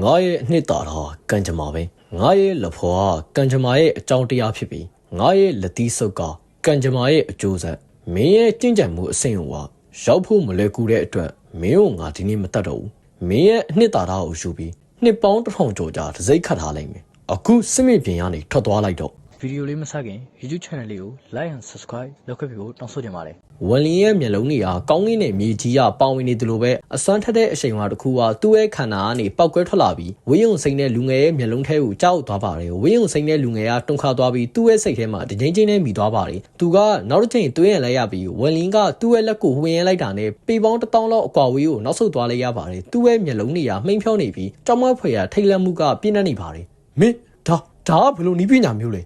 ငါရဲ့အနှစ်သာရကံကြမ္မာပဲငါရဲ့လက်ဖော်ကကံကြမ္မာရဲ့အကြောင်းတရားဖြစ်ပြီးငါရဲ့လက်သီးဆုပ်ကကံကြမ္မာရဲ့အကျိုးဆက်မင်းရဲ့ကြင်ကြံမှုအဆင့်ဟောရောက်ဖို့မလွယ်ကူတဲ့အတွက်မင်းကိုငါဒီနေ့မတတ်တော့ဘူးမင်းရဲ့အနှစ်သာရကိုယူပြီးနှစ်ပေါင်းတစ်ထောင်ကျော်ကြာတစ်စိတ်ခတ်ထားလိုက်မယ်အခုစစ်မြေပြင်ကနေထွက်သွားလိုက်တော့ ဗီဒီယိုလေးမစခင် YouTube channel လေးကို like and subscribe လုပ်ခဲ့ပြီးဖို့တောင်းဆိုချင်ပါတယ်ဝန်လင်းရဲ့မျက်လုံးတွေကကောင်းကင်နဲ့မြေကြီးကပေါင်ဝင်နေတယ်လို့ပဲအစွမ်းထက်တဲ့အချိန်မှာတစ်ခုကသူ့ရဲ့ခန္ဓာကနေပောက်ကွဲထွက်လာပြီးဝင်းယုံစိမ့်တဲ့လူငယ်ရဲ့မျက်လုံးထဲကိုကြောက်သွားပါတယ်ဝင်းယုံစိမ့်တဲ့လူငယ်ကတုန်ခါသွားပြီးသူ့ရဲ့စိတ်ထဲမှာတကြိမ်ချင်းနဲ့မိသွားပါတယ်သူကနောက်တစ်ချိန်သွေးရန်လိုက်ရပြီးဝန်လင်းကသူ့ရဲ့လက်ကိုဝင်ရန်လိုက်တာနဲ့ပေပေါင်းတစ်တောင်းလောက်အကွာဝေးကိုနောက်ဆုတ်သွားလိုက်ရပါတယ်သူ့ရဲ့မျက်လုံးတွေကမှိန်ဖြောနေပြီးကြောက်မဖွယ်ရထိတ်လန့်မှုကပြင်းနေနေပါတယ်မင်းဒါဒါကဘယ်လိုနီးပညာမျိုးလဲ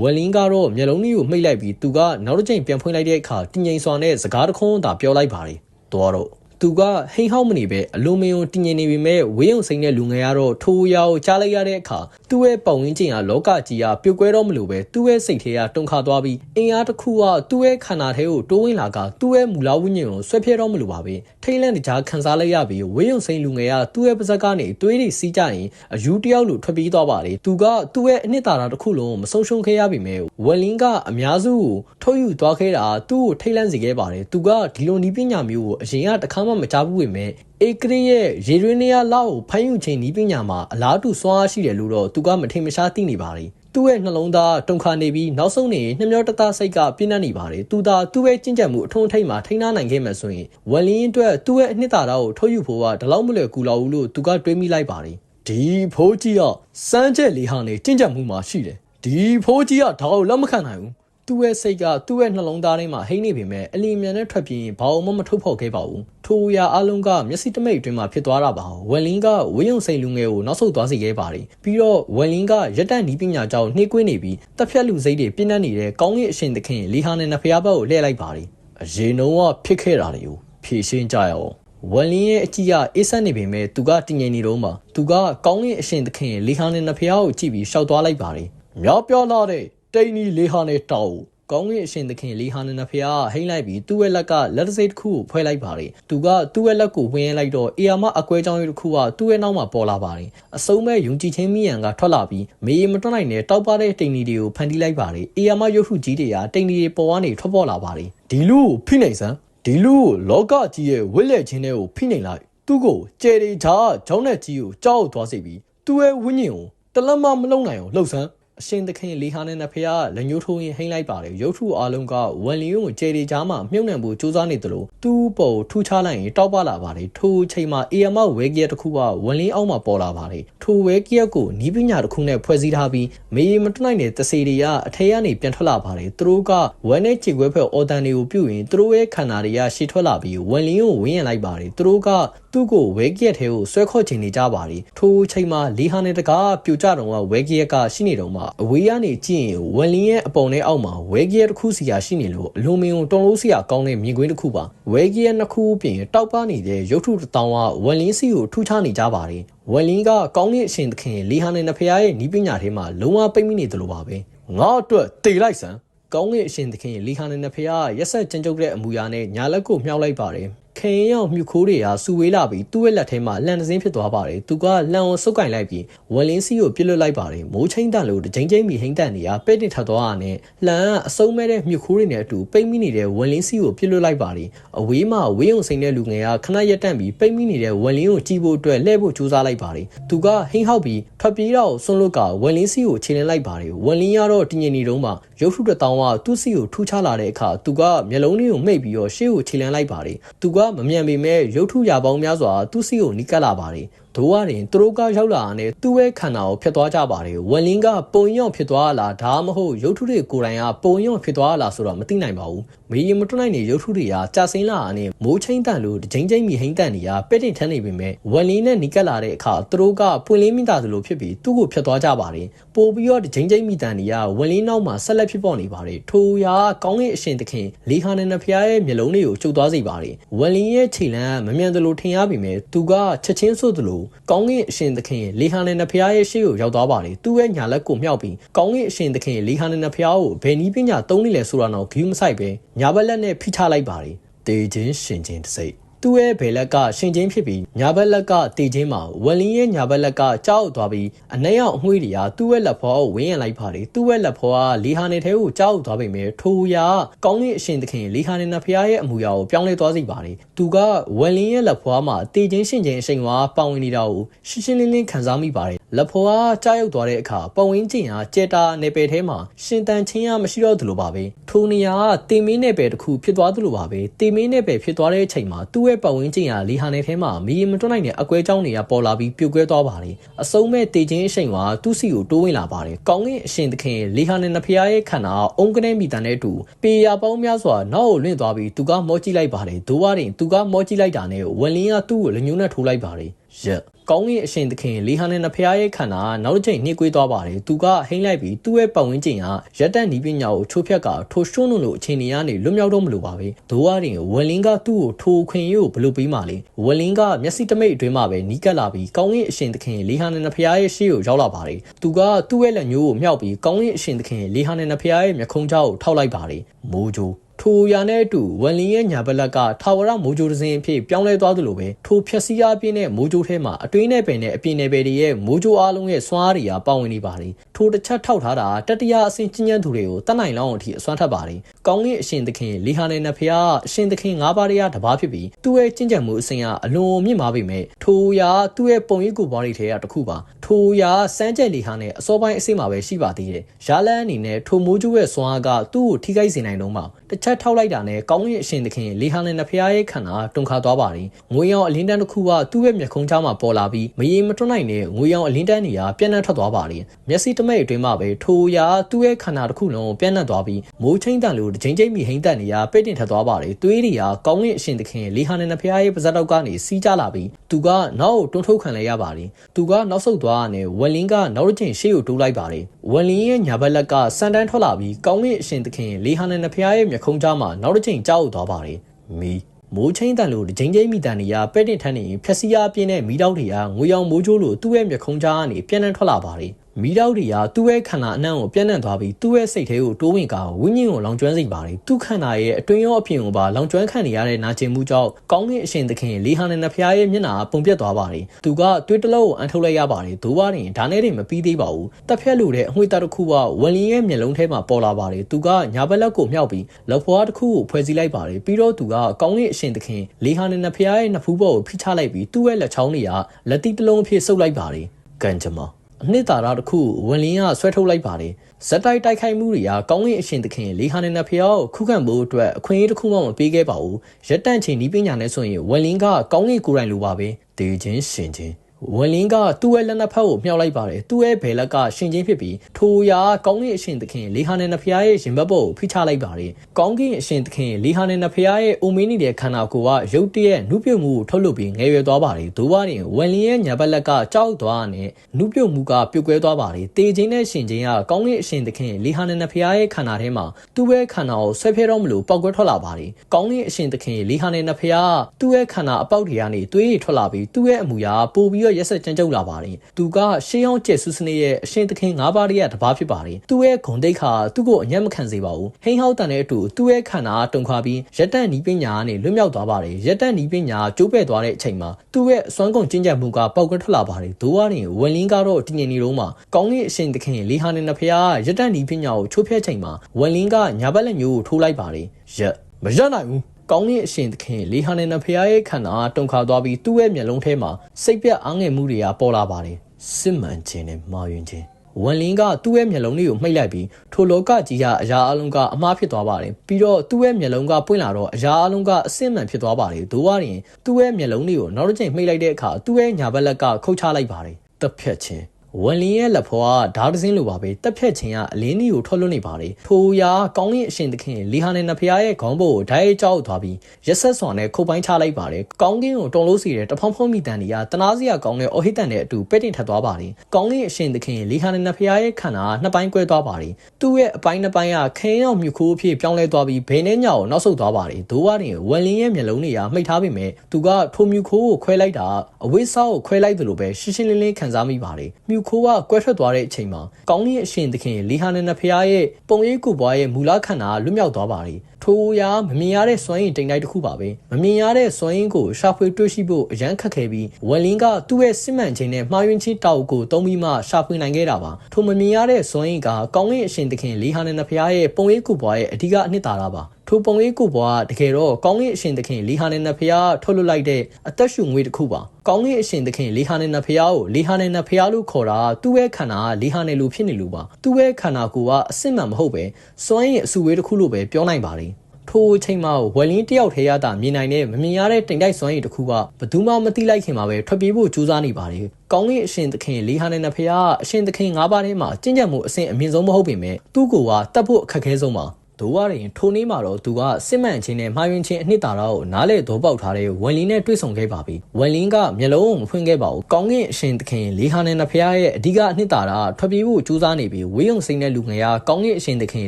ဝလင်းကတော့မျက်လုံးလေးကိုမှိတ်လိုက်ပြီးသူကနောက်တစ်ချိန်ပြန်ဖွင့်လိုက်တဲ့အခါတင်းငိမ်စွာနဲ့စကားတခွန်းသာပြောလိုက်ပါတယ်။တော်တော့ သူကဟိန်ဟောက်မနေပဲအလိုမယုံတင်းငင်နေပြီမဲ့ဝင်းုံစိမ့်တဲ့လူငယ်ကတော့ထိုးရောက်ကြားလိုက်ရတဲ့အခါသူ့ရဲ့ပတ်ဝန်းကျင်ကလောကကြီးကပြုတ်ကွဲတော့မလို့ပဲသူ့ရဲ့စိတ်ထဲကတုန်ခါသွားပြီးအင်အားတစ်ခုကသူ့ရဲ့ခန္ဓာထဲကိုတိုးဝင်လာကသူ့ရဲ့မူလဝိညာဉ်ကိုဆွဲဖြဲတော့မလို့ပါပဲထိတ်လန့်တကြားခံစားလိုက်ရပြီးဝင်းုံစိမ့်လူငယ်ကသူ့ရဲ့ပါဇက်ကနေသွေးတွေစီးကြရင်အယူတယောက်လိုထွက်ပြေးသွားပါတယ်သူကသူ့ရဲ့အနှစ်သာရတစ်ခုလုံးမဆုံးရှုံးခဲ့ရပြီမဲ့ဝလင်းကအများစုကိုထုတ်ယူသွားခဲ့တာသူ့ကိုထိတ်လန့်စေခဲ့ပါတယ်သူကဒီလိုနီးပညာမျိုးကိုအရင်ကတခါမှမကြားဘူးပေမဲ့အေကရီရဲ့ရေရွေးနေရလောက်ကိုဖမ်းယူခြင်းနီးပညာမှာအလားတူစွမ်းအားရှိတယ်လို့တော့သူကမထင်မရှားသိနေပါတယ်သူ့ရဲ့နှလုံးသားတုန်ခါနေပြီးနောက်ဆုံးနေနှမျောတသားစိတ်ကပြင်းနေပါတယ်သူသာသူ့ရဲ့ကြင်ကြံမှုအထုံးထိတ်မှာထိန်းထားနိုင်ခဲ့မှဆိုရင်ဝလင်းအတွက်သူ့ရဲ့အနှစ်သာရကိုထုတ်ယူဖို့ကဒီလောက်မလွယ်ကူလောက်ဘူးလို့သူကတွေးမိလိုက်ပါတယ်ဒီဖိုးကြီးကစမ်းချက်လေးဟာနေကြင်ကြံမှုမှာရှိတယ်ဒီဖိုးကြီးကဒါကိုလက်မခံနိုင်ဘူး သူ့ရဲ့စိတ်ကသူ့ရဲ့နှလုံးသားထဲမှာဟိမ့်နေပေမဲ့အလီမြန်နဲ့ထွက်ပြေးရင်ဘာမှမထုတ်ဖော်ခဲ့ပါဘူးထိုအရာအလုံးကမျက်စိတမိတ်အတွင်းမှာဖြစ်သွားတာပါဝက်လင်းကဝင်းယုံစိန်လူငယ်ကိုနောက်ဆုတ်သွားစေခဲ့ပါတယ်ပြီးတော့ဝက်လင်းကရက်တက်နီးပညာကြောင့်နှိကွေးနေပြီးတပ်ဖြတ်လူစိတ်တွေပြင်းနှက်နေတဲ့ကောင်းကင်အရှင်သခင်လီဟာနဲ့နဖျားဘက်ကိုလှည့်လိုက်ပါတယ်အရင်တော့ကဖြစ်ခဲ့တာတွေကိုဖြေရှင်းကြရအောင်ဝက်လင်းရဲ့အကြည့်ကအေးဆက်နေပေမဲ့သူကတည်ငြိမ်နေတော့မှသူကကောင်းကင်အရှင်သခင်လီဟာနဲ့နဖျားကိုကြည့်ပြီးရှောက်သွားလိုက်ပါတယ်မြောက်ပြောလာတဲ့ တိန်နီလီဟာနဲ့တောက်ကောင်းကင်အရှင်သခင်လီဟာနနဖျားဟိမ့်လိုက်ပြီးသူ့ရဲ့လက်ကလက်တစိတ်တစ်ခုကိုဖွဲလိုက်ပါတယ်သူကသူ့ရဲ့လက်ကိုဝင်လိုက်တော့အေယာမအကွဲကြောင်းတစ်ခုကသူ့ရဲ့နောက်မှာပေါ်လာပါတယ်အစုံမဲ့ယုံကြည်ခြင်းမိယံကထွက်လာပြီးမေးမတွန်းနိုင်တဲ့တောက်ပတဲ့တိန်နီတွေကိုဖန်တီးလိုက်ပါတယ်အေယာမရုပ်ထုကြီးတွေကတိန်နီတွေပေါ်ကနေထွက်ပေါ်လာပါတယ်ဒီလူကိုဖိနိုင်စမ်းဒီလူကိုလောကကြီးရဲ့ဝိလက်ချင်းတွေကိုဖိနိုင်လိုက်သူ့ကိုကျယ်ရီချာဂျောင်းနဲ့ကြီးကိုကြောက်သွားစေပြီးသူ့ရဲ့ဝိညာဉ်ကိုတလက်မမလုံနိုင်အောင်လှုပ်ဆန်း အရှင်သခင်လီဟာနဲ့နဖျားလက်ညှိုးထိုးရင်ဟိမ့်လိုက်ပါတယ်ရုပ်ထုအားလုံးကဝန်လီယုံကိုကျေရီကြားမှာမြုပ်နှံဖို့စူးစမ်းနေတယ်လို့သူ့ပေါ်ထူချလိုက်ရင်တောက်ပလာပါတယ်ထိုချိန်မှာအေယမဝဲကီယက်တစ်ခုကဝန်လင်းအောက်မှာပေါ်လာပါတယ်ထိုဝဲကီယက်ကိုနီးပညာတစ်ခုနဲ့ဖွဲ့စည်းထားပြီးမေးမတွနိုင်တဲ့တစေတွေကအထက်ကနေပြန်ထွက်လာပါတယ်သူတို့ကဝမ်းနဲ့ခြေခွဲဖက်အော်တန်တွေကိုပြုတ်ရင်သူတို့ရဲ့ခန္ဓာတွေကရှေ့ထွက်လာပြီးဝန်လင်းကိုဝင်းရလိုက်ပါတယ်သူတို့ကသူ့ကိုဝဲကီယက်ထဲကိုဆွဲခေါ်ချင်နေကြပါတယ်ထိုချိန်မှာလီဟာနဲ့တကားပြူကြတော့ကဝဲကီယက်ကရှိနေတော့မှအဝေးကနေကြည့်ရင်ဝက်လင်းရဲ့အပုံနဲ့အောက်မှာဝဲကီယက်တစ်ခုစီရာရှိနေလို့အလိုမယုံတုံလို့စီရာကောင်းတဲ့မြင်ကွင်းတစ်ခုပါဝဲကီယက်နှစ်ခုပြင်တောက်ပနေတဲ့ရုပ်ထုတစ်တောင်းကဝက်လင်းစီကိုထူချနေကြပါတယ်ဝက်လင်းကကောင်းတဲ့အရှင်သခင်လီဟာနဲ့နဖျားရဲ့နီးပညာထဲမှာလုံးဝပိတ်မိနေတယ်လို့ပါပဲငါအတွက်တေလိုက်စမ်းကောင်းကအရှင်သခင်လီဟာနဲ့နဖျားရက်ဆက်ကြမ်းကြုတ်တဲ့အမူအရာနဲ့ညာလက်ကိုမြှောက်လိုက်ပါတယ် ခင်ရောက်မြူခိုးတွေကစူဝေးလာပြီးသူ့ရဲ့လက်ထဲမှာလှန်တစင်းဖြစ်သွားပါတယ်သူကလှန်ကိုစုပ်ကင်လိုက်ပြီးဝလင်းစီကိုပြစ်လွတ်လိုက်ပါတယ်မိုးချင်းတန်လို့တကြိမ်ကြိမ်မီဟိမ့်တန်နေရပဲ့တင်ထပ်သွားတာနဲ့လှန်ကအစုံမဲ့တဲ့မြူခိုးတွေနဲ့အတူပိတ်မိနေတဲ့ဝလင်းစီကိုပြစ်လွတ်လိုက်ပါတယ်အဝေးမှာဝေးုံစိန်တဲ့လူငယ်ကခဏရက်တန့်ပြီးပိတ်မိနေတဲ့ဝလင်းကိုကြည့်ဖို့အတွက်လှည့်ဖို့ကြိုးစားလိုက်ပါတယ်သူကဟိမ့်ဟောက်ပြီးထွက်ပြေးတော့ဆွန့်လွတ်ကဝလင်းစီကိုခြေလင်းလိုက်ပါတယ်ဝလင်းရတော့တင်းငင်နေတော့မှရုပ်ထုတစ်တောင်းကသူ့စီကိုထူးခြားလာတဲ့အခါသူကမျက်လုံးလေးကိုမှိတ်ပြီးတော့ရှေ့ကိုခြေလင်းလိုက်ပါတယ်သူကမမြန်ပေမဲ့ရုပ်ထုရာပေါင်းများစွာသူ့စီကိုနီးကပ်လာပါတယ်ဒိုးရရင်သူတို့ကရောက်လာတဲ့သူ့ရဲ့ခန္ဓာကိုဖျက်သွားကြပါတယ်ဝက်လင်းကပုံရော့ဖြစ်သွားလားဒါမှမဟုတ်ရုပ်ထုတွေကိုယ်တိုင်ကပုံရော့ဖြစ်သွားလားဆိုတော့မသိနိုင်ပါဘူးမေးရင်မတွနိုင်တဲ့ရုပ်ထုတွေကကြာစင်းလာတာနဲ့မိုးချင်းတန်လို့ဒကြိမ်ကြိမ်မီဟိမ့်တန်တွေကပဲ့တင်ထမ်းနေပေမဲ့ဝက်လင်းနဲ့နီးကပ်လာတဲ့အခါသူတို့ကပွင့်လင်းမိတာသလိုဖြစ်ပြီးသူ့ကိုဖျက်သွားကြပါတယ်ပို့ပြီးတော့ဒကြိမ်ကြိမ်မီတန်တွေကဝက်လင်းနောက်မှာဆက်လက်ဖြစ်ပေါ်နေပါတယ်ထိုရာကောင်းကင်အရှင်သခင်လီဟာနဲ့နဖျားရဲ့မျက်လုံးတွေကိုကျုပ်သွားစေပါတယ်ဝက်လင်းရဲ့ခြေလမ်းမမြန်သလိုထင်ရပေမဲ့သူကချက်ချင်းဆို့သလိုကောင်းကင်အရှင်သခင်လေဟာနဲ့နဖျားရဲ့ရှေ့ကိုရောက်သွားပါတယ်သူ့ရဲ့ညာလက်ကိုမြှောက်ပြီးကောင်းကင်အရှင်သခင်လေဟာနဲ့နဖျားကိုဘယ်နည်းပညာသုံးနေလဲဆိုတာတော့ဂယူးမဆိုင်ပဲညာဘက်လက်နဲ့ဖိချလိုက်ပါတယ်တေခြင်းရှင်ချင်းတစိတ် သူ့ရဲ့ဘယ်လက်ကရှင်ချင်းဖြစ်ပြီးညာဘက်လက်ကတည်ချင်းမှာဝလင်းရဲ့ညာဘက်လက်ကကြောက်သွားပြီးအနှဲရောက်အငွေ့တွေကသူ့ရဲ့လက်ဖော်ကိုဝင်းရလိုက်ပါတယ်သူ့ရဲ့လက်ဖော်ကလီဟာနေထဲကိုကြောက်သွားပေမဲ့ထိုရာကောင်းကင်အရှင်သခင်လီဟာနေနဖျားရဲ့အမူအရာကိုပြောင်းလဲသွားစေပါတယ်သူကဝလင်းရဲ့လက်ဖော်မှာတည်ချင်းရှင်ချင်းအချိန်မှာပါဝင်နေတာကိုရှင်းရှင်းလင်းလင်းခံစားမိပါတယ်လက်ဖော်ကကြားရောက်သွားတဲ့အခါပဝင်းကျင်ဟာကြက်တာနေပယ်ထဲမှာရှင်တန်ချင်းရမရှိတော့သလိုပါပဲထိုနေရာကတင်မင်းနယ်ပယ်တစ်ခုဖြစ်သွားသလိုပါပဲတင်မင်းနယ်ပယ်ဖြစ်သွားတဲ့အချိန်မှာသူ့ရဲ့ပဝင်းကျင်ဟာလီဟာနယ်ထဲမှာမီးမတွန်းနိုင်တဲ့အကွဲကြောင်းတွေကပေါ်လာပြီးပြုတ်ကွဲသွားပါတယ်အစုံမဲ့တေချင်းအချိန်မှာသူ့စီကိုတိုးဝင်လာပါတယ်ကောင်းကင်အရှင်သခင်လီဟာနယ်နဖျားရဲ့ခန္ဓာအုံကနေမိတန်တဲ့အတူပေရပေါင်းများစွာနောက်ကိုလွင့်သွားပြီးသူကမောကြည့်လိုက်ပါတယ်ဒိုးဝရင်သူကမောကြည့်လိုက်တာနဲ့ဝလင်းကသူ့ကိုလက်ညှိုးနဲ့ထိုးလိုက်ပါတယ် ရက်ကောင်းကင်အရှင်သခင်လီဟာနဲ့နဖျားရဲ့ခန္ဓာနောက်တစ်ချိန်နှိကွေးသွားပါတယ်သူကဟိမ့်လိုက်ပြီးသူ့ရဲ့ပတ်ဝန်းကျင်ကရက်တက်နီးပညာကိုချိုးဖြတ်ကထိုရှုံးလို့လို့အခြေအနေကနေလွတ်မြောက်တော့မလို့ပါပဲဒိုးဝရင်ဝလင်းကသူ့ကိုထိုခွင်ရုပ်ဘလို့ပေးမှလဲဝလင်းကမျက်စိတမိတ်အတွင်းမှာပဲနီးကပ်လာပြီးကောင်းကင်အရှင်သခင်လီဟာနဲ့နဖျားရဲ့ရှေ့ကိုရောက်လာပါတယ်သူကသူ့ရဲ့လက်ညှိုးကိုမြှောက်ပြီးကောင်းကင်အရှင်သခင်လီဟာနဲ့နဖျားရဲ့မျက်ခုံးကြားကိုထောက်လိုက်ပါတယ်မိုးကြိုး ထိုရာနဲ့အတူဝန်လင်းရဲ့ညာဘက်လက်ကထာဝရမိုးကြိုးတစ်စင်းအဖြစ်ပြောင်းလဲသွားသလိုပဲထိုဖြက်စီးအားပြင်းတဲ့မိုးကြိုးထဲမှာအတွင်းနဲ့ပင်နဲ့အပြင်နယ်ပယ်တွေရဲ့မိုးကြိုးအားလုံးရဲ့စွမ်းအားတွေကပါဝင်နေပါတယ်ထိုတစ်ချက်ထောက်ထားတာတတိယအဆင့်ကျဉ်းကျဉ်းသူတွေကိုတတ်နိုင်လောက်အောင်အထိအစွမ်းထပ်ပါတယ်ကောင်းကင်အရှင်သခင်လီဟာနယ်နဖျားအရှင်သခင်၅ပါးတရားတစ်ပါးဖြစ်ပြီးသူ့ရဲ့ကျင့်ကြံမှုအစဉ်ကအလွန်မြင့်မားပေမဲ့ထိုရာသူ့ရဲ့ပုံရိပ်ကိုပွားတွေထဲကတစ်ခုပါထိုရာစမ်းကြက်လီဟာနဲ့အစောပိုင်းအစိမှာပဲရှိပါသေးတယ်။ရာလန်အနေနဲ့ထိုမိုးကျိုးရဲ့စွမ်းအားကသူ့ကိုထိခိုက်စေနိုင်တော့မှတစ်ချက်ထောက်လိုက်တာနဲ့ကောင်းကင်အရှင်သခင်လီဟာနဲ့နဖျားရဲ့ခန္ဓာတွန်ခါသွားပါတယ်။ငွေရောင်အလင်းတန်းတစ်ခုကသူ့ရဲ့မျက်ခုံးချမှာပေါ်လာပြီးမရေမတွန်းနိုင်တဲ့ငွေရောင်အလင်းတန်းတွေကပြန့်နှံ့ထွက်သွားပါတယ်။မျက်စိတမိတ်အတွင်းမှာပဲထိုရာသူ့ရဲ့ခန္ဓာတစ်ခုလုံးပြန့်နှံ့သွားပြီးမိုးချင်းတန်လိုတစ်ချိန်ချိန်မိဟိမ့်တက်နေရပိတ်တင်ထက်သွားပါတယ်။သွေးတွေကကောင်းကင်အရှင်သခင်လီဟာနဲ့နဖျားရဲ့ပါဇက်တော့ကနေစီးကြလာပြီးသူကနောက်ကိုတွန်းထုတ်ခံလိုက်ရပါတယ်။သူကနောက်ဆုတ်သွားတဲ့ဝလင်းကနောက်တစ်ချိန်ရှေ့ကိုတိုးလိုက်ပါတယ်။ဝလင်းရဲ့ညာဘက်လက်ကစန်တန်းထွက်လာပြီးကောင်းကင်အရှင်သခင်လီဟာနဲ့နဖျားရဲ့မျက်ခုံးကြားမှာနောက်တစ်ချိန်ကြောက်သွားပါတယ်။မီမိုးချင်းတန်လို့ဂျိန်ဂျိန်မီတန်နေရပဲ့တင်ထန်းနေဖြက်စီယာပြင်းတဲ့မီးတောက်တွေကငွေရောင်မိုးကြိုးလိုသူ့ရဲ့မျက်ခုံးကြားကနေပြန့်နှံ့ထွက်လာပါတယ် မီးတောက်တွေကသူ့ရဲ့ခန္ဓာအနှံ့ကိုပြန့်နှံ့သွားပြီးသူ့ရဲ့စိတ်ထဲကိုတိုးဝင်ကဝိညာဉ်ကိုလောင်ကျွမ်းစေပါတယ်သူ့ခန္ဓာရဲ့အတွင်းရောအပြင်ကိုပါလောင်ကျွမ်းခံနေရတဲ့နာကျင်မှုကြောင့်ကောင်းကင်အရှင်သခင်လေးဟာနဲ့နှဖျားရဲ့မျက်နှာပုံပြတ်သွားပါတယ်သူကသွေးတလုံးကိုအန်ထုတ်လိုက်ရပါတယ်ဒိုးဝါရင်ဒါနဲ့တင်မပြီးသေးပါဘူးတက်ဖြတ်လို့တဲ့အငွေ့တက်တစ်ခုကဝန်လင်းရဲ့မျက်လုံးထဲမှာပေါ်လာပါတယ်သူကညာဘက်လက်ကိုမြှောက်ပြီးလက်ဖွားတစ်ခုကိုဖွဲ့စည်းလိုက်ပါတယ်ပြီးတော့သူကကောင်းကင်အရှင်သခင်လေးဟာနဲ့နှဖျားရဲ့နှစ်ဖူးပေါ်ကိုဖိချလိုက်ပြီးသူ့ရဲ့လက်ချောင်းတွေကလက်တိတစ်လုံးအဖြစ်ဆုပ်လိုက်ပါတယ်ကန်ကြမ္မာ အနှစ်သာရတစ်ခုဝင်လင်းကဆွဲထုတ်လိုက်ပါတယ်ဇက်တိုက်တိုက်ခိုက်မှုတွေကကောင်းကင်အရှင်သခင်လေးဟာနဲ့နဖျောကိုခုခံဖို့အတွက်အခွင့်အရေးတစ်ခုမှမပေးခဲ့ပါဘူးရက်တန့်ချိန်ဤပညာနဲ့ဆိုရင်ဝင်လင်းကကောင်းကင်ကိုယ်တိုင်လိုပါပဲဒေချင်းရှင်ချင်း ဝင်လင်းကသူ့ရဲ့လက်နှစ်ဖက်ကိုမြှောက်လိုက်ပါတယ်သူ့ရဲ့ဘယ်လက်ကရှင်ချင်းဖြစ်ပြီးထိုရာကောင်းကင်အရှင်သခင်လေးဟာနဲ့နဖျားရဲ့ရင်ဘတ်ပေါ်ကိုဖိချလိုက်ပါတယ်ကောင်းကင်အရှင်သခင်လေးဟာနဲ့နဖျားရဲ့အိုမင်းနေတဲ့ခန္ဓာကိုယ်ကရုတ်တရက်နုပြုတ်မှုကိုထုတ်လုပ်ပြီးငယ်ရွယ်သွားပါတယ်ဒိုးဝါရင်ဝင်လင်းရဲ့ညာဘက်လက်ကကြောက်သွားတဲ့နုပြုတ်မှုကပြုတ်ကွဲသွားပါတယ်တေချင်းနဲ့ရှင်ချင်းကကောင်းကင်အရှင်သခင်လေးဟာနဲ့နဖျားရဲ့ခန္ဓာထဲမှာသူ့ရဲ့ခန္ဓာကိုဆွဲဖျက်တော့မလို့ပောက်ကွဲထွက်လာပါတယ်ကောင်းကင်အရှင်သခင်လေးဟာနဲ့နဖျားသူ့ရဲ့ခန္ဓာအပေါက်တွေကနေသွေးရထွက်လာပြီးသူ့ရဲ့အမူအရာပို့ပြီးတော့ရက်ဆက်ကြမ်းကြုတ်လာပါတယ်သူကရှေးအောင်ကျဲဆုစနေရဲ့အရှင်သခင်၅ပါးရဲ့တပါးဖြစ်ပါတယ်သူ့ရဲ့ဂုံတိတ်ခါသူ့ကိုအညံ့မခံစေပါဘူးဟိန်းဟောက်တန်တဲ့အတူသူ့ရဲ့ခန္ဓာတုံခွာပြီးရက်တန့်နီးပညာကနေလွတ်မြောက်သွားပါတယ်ရက်တန့်နီးပညာကျိုးပဲ့သွားတဲ့အချိန်မှာသူ့ရဲ့အစွမ်းကုန်ကျင့်ကြံမှုကပေါက်ကထွက်လာပါတယ်ဒိုးဝါရင်ဝင်လင်းကတော့တည်ငြိမ်နေတော့မှကောင်းကင်အရှင်သခင်လေးဟာနဲ့နဖျားရက်တန့်နီးပညာကိုချိုးဖျက်ချိန်မှာဝင်လင်းကညာဘက်လက်မျိုးကိုထိုးလိုက်ပါတယ်ရက်မရက်နိုင်ဘူး ကောင်းကင်အရှင်သခင်လေဟာနဲ့နဖျားရဲ့ခန္ဓာတုန်ခါသွားပြီးသူ့ရဲ့မျက်လုံးထဲမှာစိတ်ပြတ်အားငယ်မှုတွေကပေါ်လာပါတယ်စစ်မှန်ခြင်းနဲ့မာယွင်ခြင်းဝန်လင်းကသူ့ရဲ့မျက်လုံးလေးကိုမှိတ်လိုက်ပြီးထိုလောကကြီးကအရာအလုံးကအမှားဖြစ်သွားပါတယ်ပြီးတော့သူ့ရဲ့မျက်လုံးကပွင့်လာတော့အရာအလုံးကအစစ်မှန်ဖြစ်သွားပါတယ်ဒိုးဝါရင်သူ့ရဲ့မျက်လုံးလေးကိုနောက်တစ်ချိန်မှိတ်လိုက်တဲ့အခါသူ့ရဲ့ညာဘက်လက်ကခုတ်ချလိုက်ပါတယ်တက်ဖြတ်ခြင်း ဝန်လင်းရဲ့လက်ဖွားဓာတ်စင်းလိုပါပဲတက်ဖြတ်ခြင်းကအလင်းကြီးကိုထွက်လွှတ်နေပါတယ်ထိုရာကောင်းကင်အရှင်သခင်လီဟာနဲ့နဖျားရဲ့ခေါင်းပုတ်ကိုဓာတ်ရိုက်ကြောက်သွားပြီးရက်ဆက်စွာနဲ့ခုတ်ပိုင်းချလိုက်ပါတယ်ကောင်းကင်ကိုတုံလို့စီတဲ့တဖောင်းဖောင်းမိတန်တွေကတနာစရာကောင်းတဲ့အော်ဟစ်တန်နဲ့အတူပဲ့တင်ထပ်သွားပါတယ်ကောင်းကင်အရှင်သခင်လီဟာနဲ့နဖျားရဲ့ခန္ဓာနှစ်ပိုင်းကွဲသွားပါတယ်သူ့ရဲ့အပိုင်းနှစ်ပိုင်းကခင်းရောက်မြူခိုးအဖြစ်ပြောင်းလဲသွားပြီးဘယ်နဲ့ညောင်နောက်ဆုတ်သွားပါတယ်ဒိုးဝါရင်ဝန်လင်းရဲ့မျက်လုံးတွေကမှိတ်ထားပေမဲ့သူကထိုမြူခိုးကိုခွဲလိုက်တာအဝိစားကိုခွဲလိုက်သလိုပဲရှင်းရှင်းလင်းလင်းခံစားမိပါတယ်မြူပြူခိုးကကွဲထွက်သွားတဲ့အချိန်မှာကောင်းကင်အရှင်သခင်လီဟာနန်နဖျားရဲ့ပုံရိပ်ကိုပွားရဲ့မူလခန္ဓာလွတ်မြောက်သွားပါတယ်ထိုရာမမြင်ရတဲ့စွမ်းရည်တိမ်တိုက်တစ်ခုပါပဲမမြင်ရတဲ့စွမ်းရည်ကိုရှာဖွေတွေ့ရှိဖို့အရန်ခက်ခဲပြီးဝယ်လင်းကသူ့ရဲ့စစ်မှန်ခြင်းနဲ့မှားယွင်းခြင်းတောက်ကိုတုံးပြီးမှရှာဖွေနိုင်ခဲ့တာပါထိုမမြင်ရတဲ့စွမ်းရည်ကကောင်းကင်အရှင်သခင်လီဟာနန်နဖျားရဲ့ပုံရိပ်ကိုပွားရဲ့အဓိကအနှစ်သာရပါ ထိုပုံရိပ်ကိုဘွားတကယ်တော့ကောင်းကင်အရှင်သခင်လီဟာနဲ့နဖျားထုတ်လွတ်လိုက်တဲ့အသက်ရှူငွေတစ်ခုပါကောင်းကင်အရှင်သခင်လီဟာနဲ့နဖျားကိုလီဟာနဲ့နဖျားလို့ခေါ်တာသူ့ရဲ့ခန္ဓာကလီဟာနဲ့လူဖြစ်နေလို့ပါသူ့ရဲ့ခန္ဓာကိုယ်ကအစစ်မှန်မဟုတ်ပဲစွမ်းရည်အစုဝေးတစ်ခုလို့ပဲပြောနိုင်ပါတယ်ထိုအချိန်မှာဝယ်လင်းတယောက်ထဲရတာမြင်နိုင်တဲ့မမြင်ရတဲ့တိမ်တိုက်စွမ်းရည်တစ်ခုကဘယ်သူမှမသိလိုက်ခင်မှာပဲထွက်ပြေးဖို့ကြိုးစားနေပါတယ်။ကောင်းကင်အရှင်သခင်လီဟာနဲ့နဖျားအရှင်သခင်၅ပါးထဲမှာကျင့်ကြံမှုအဆင့်အမြင့်ဆုံးမဟုတ်ပေမဲ့သူ့ကိုယ်ကတတ်ဖို့အခက်အခဲဆုံးပါ။ ဒိုဝရင်ထိုနေ့မှာတော့သူကစစ်မှန်ခြင်းနဲ့မှားယွင်းခြင်းအနှစ်သာရကိုနားလေတော့ပေါက်ထားတဲ့ဝန်လင်းနဲ့တွေ့ဆုံခဲ့ပါပြီဝန်လင်းကမျက်လုံးကိုမဖွင့်ခဲ့ပါဘူးကောင်းကင်အရှင်သခင်လေးဟာနဲ့နဖျားရဲ့အဓိကအနှစ်သာရထွက်ပြေးဖို့ကြိုးစားနေပြီးဝေးုံစိန်တဲ့လူငယ်ကကောင်းကင်အရှင်သခင်